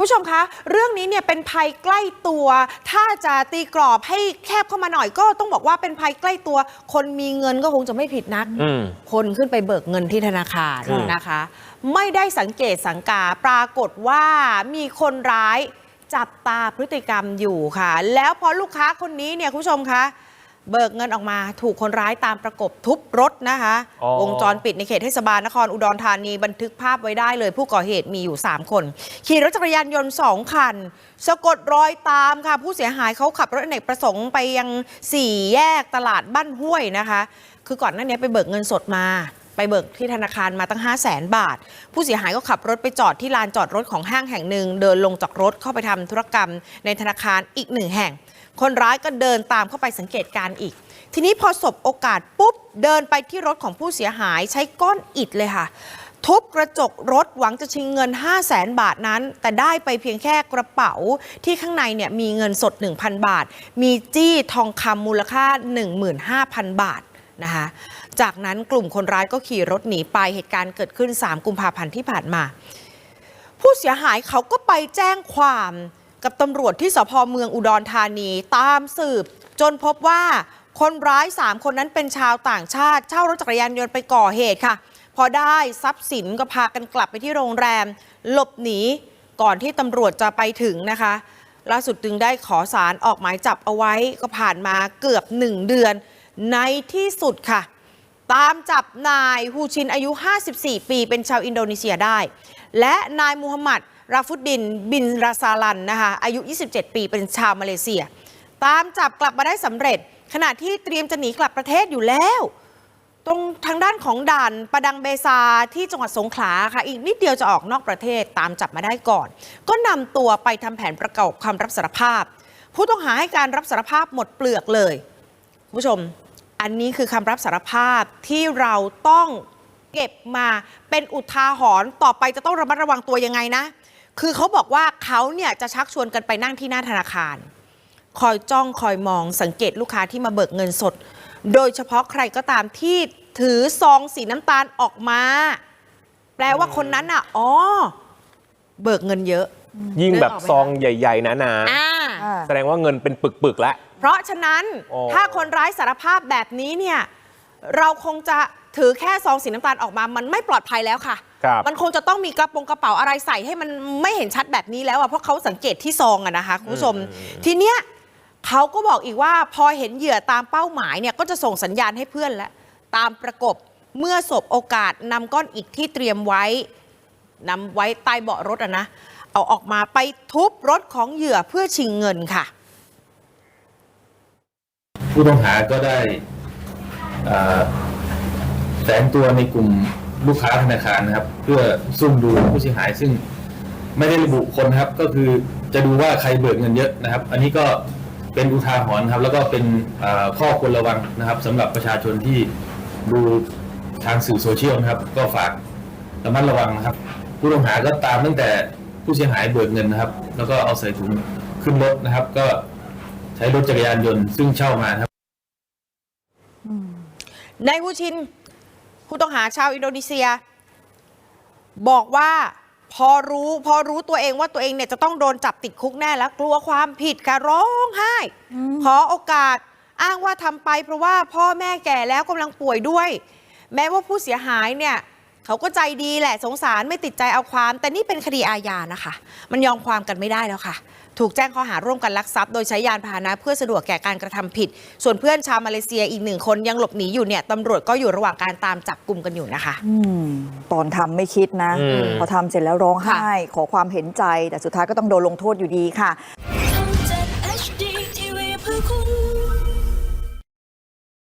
ผู้ชมคะเรื่องนี้เนี่ยเป็นภัยใกล้ตัว ถ้าจะตีกรอบให้แคบเข้ามาหน่อยก็ต้องบอกว่าเป็นภัยใกล้ตัว คนมีเงินก็คงจะไม่ผิดนักอืมคนขึ้นไปเบิกเงินที่ธนาคารอืมนะคะ ไม่ได้สังเกตสังกาปรากฏว่ามีคนร้ายจับตาพฤติกรรมอยู่ค่ะ แล้วพอลูกค้าคนนี้เนี่ยคุณผู้ชมคะ เบิกเงินออกมาถูกคนร้ายตามประกบทุบรถนะคะ อ๋อ วงจรปิดในเขตเทศบาลนครอุดรธานีบันทึกภาพไว้ได้เลย ผู้ก่อเหตุมีอยู่ 3 คน ขี่รถจักรยานยนต์ 2 คัน สะกดรอยตามค่ะ ผู้เสียหายเขาขับรถอเนกประสงค์ไปยัง 4 แยกตลาดบ้านห้วยนะคะ คือก่อนหน้านี้ไปเบิกเงินสดมา ไปเบิกที่ธนาคารมาตั้ง 5 0 0แสนบาท ผู้เสียหายก็ขับรถไปจอดที่ลานจอดรถของห้างแห่งหนึ่ง เดินลงจากรถเข้าไปทำธุรกรรมในธนาคารอีกหนึ่งแห่ง คนร้ายก็เดินตามเข้าไปสังเกตการอีก ทีนี้พอสบโอกาสปุ๊บเดินไปที่รถของผู้เสียหายใช้ก้อนอิฐเลยค่ะ ทุบกระจกรถหวังจะชิงเงิน 5 0 0แสนบาทนั้น แต่ได้ไปเพียงแค่กระเป๋าที่ข้างในเนี่ยมีเงินสด 1,000 บาท มีจี้ทองคำมูลค่า 15,000 บาทนะคะจากนั้นกลุ่มคนร้ายก็ขี่รถหนีไปเหตุการณ์เกิดขึ้น 3 กุมภาพันธ์ที่ผ่านมา ผู้เสียหายเขาก็ไปแจ้งความ กับตำรวจที่สพเมืองอุดรธานีตามสืบ จนพบว่าคนร้าย 3 คนนั้นเป็นชาวต่างชาติ เช่ารถจักรยานยนต์ไปก่อเหตุค่ะ พอได้ทรัพย์สินก็พากันกลับไปที่โรงแรม หลบหนีก่อนที่ตำรวจจะไปถึงนะคะ ล่าสุดจึงได้ขอสารออกหมายจับเอาไว้ก็ผ่านมาเกือบ 1 เดือน ในที่สุดค่ะ ตามจับนายฮูชินอายุ 54 ปี เป็นชาวอินโดนีเซียได้ และนายมูฮัมหมัด ราฟุดดิน บินราซาลันนะคะอายุ 27 ปีเป็นชาวมาเลเซีย ตามจับกลับมาได้สำเร็จ ขณะที่เตรียมจะหนีกลับประเทศอยู่แล้ว ตรงทางด้านของด่านประดังเบซาที่จังหวัดสงขลาค่ะ อีกนิดเดียวจะออกนอกประเทศตามจับมาได้ก่อน ก็นำตัวไปทำแผนประกอบคำรับสารภาพ ผู้ต้องหาให้การรับสารภาพหมดเปลือกเลยคุณผู้ชม อันนี้คือคำรับสารภาพที่เราต้องเก็บมาเป็นอุทาหรณ์ต่อไปจะต้องระมัดระวังตัวยังไงนะ คือเขาบอกว่าเขาเนี่ยจะชักชวนกันไปนั่งที่หน้าธนาคาร คอยจ้องคอยมองสังเกตลูกค้าที่มาเบิกเงินสด โดยเฉพาะใครก็ตามที่ถือซองสีน้ำตาลออกมา แปลว่าคนนั้นอะอ๋อเบิกเงินเยอะ ยิ่งแบบนึกออกไหมซองใหญ่ๆนะนะอ่าอ่าแสดงว่าเงินเป็นปึกๆแล้ว เพราะฉะนั้นอ๋อ ถ้าคนร้ายสารภาพแบบนี้เนี่ย เราคงจะถือแค่ซองสีน้ำตาลออกมา มันไม่ปลอดภัยแล้วค่ะ ครับมันคงจะต้องมีกระโปรงกระเป๋าอะไรใส่ให้มันไม่เห็นชัดแบบนี้แล้วอะเพราะเขาสังเกตที่ซองอะนะคะคุณผู้ชม ทีเนี้ยเขาก็บอกอีกว่าพอเห็นเหยื่อตามเป้าหมายเนี่ยก็จะส่งสัญญาณให้เพื่อนแล้วตามประกบเมื่อสบโอกาสนำก้อนอิฐที่เตรียมไว้นำไว้ใต้เบาะรถอะนะ เอาออกมาไปทุบรถของเหยื่อเพื่อชิงเงินค่ะ ผู้ต้องหาก็ได้อ่าแฝงตัวในกลุ่ม ลูกค้าธนาคารนะครับ เพื่อซุ่มดูผู้เสียหายซึ่งไม่ได้ระบุคนนะครับ ก็คือจะดูว่าใครเบิกเงินเยอะนะครับ อันนี้ก็เป็นอุทาหรณ์ครับ แล้วก็เป็นข้อควรระวังนะครับสำหรับประชาชนที่ดูทางสื่อโซเชียลนะครับ ก็ฝากระมัดระวังนะครับ ผู้ต้องหาก็ตามตั้งแต่ผู้เสียหายเบิกเงินนะครับ แล้วก็เอาใส่ถุงขึ้นรถนะครับ ก็ใช้รถจักรยานยนต์ซึ่งเช่ามาครับนายวูชิน ผู้ต้องหาชาวอินโดนีเซีย บอกว่าพอรู้พอรู้ตัวเองว่าตัวเองเนี่ยจะต้องโดนจับติดคุกแน่แล้วกลัวความผิดค่ะร้องไห้ ขอโอกาสอ้างว่าทำไปเพราะว่าพ่อแม่แก่แล้วกำลังป่วยด้วย แม้ว่าผู้เสียหายเนี่ย เขาก็ใจดีแหละสงสารไม่ติดใจเอาความ แต่นี่เป็นคดีอาญานะคะ มันยอมความกันไม่ได้แล้วค่ะ ถูกแจ้งข้อหาร่วมกันลักทรัพย์โดยใช้ยานพาหนะเพื่อสะดวกแก่การกระทำผิด ส่วนเพื่อนชาวมาเลเซียอีกหนึ่งคนยังหลบหนีอยู่เนี่ยตำรวจก็อยู่ระหว่างการตามจับกลุ่มกันอยู่นะคะอืมตอนทำไม่คิดนะอืมพอทำเสร็จแล้วร้องค่ะไห้ ขอความเห็นใจ แต่สุดท้ายก็ต้องโดนลงโทษอยู่ดีค่ะ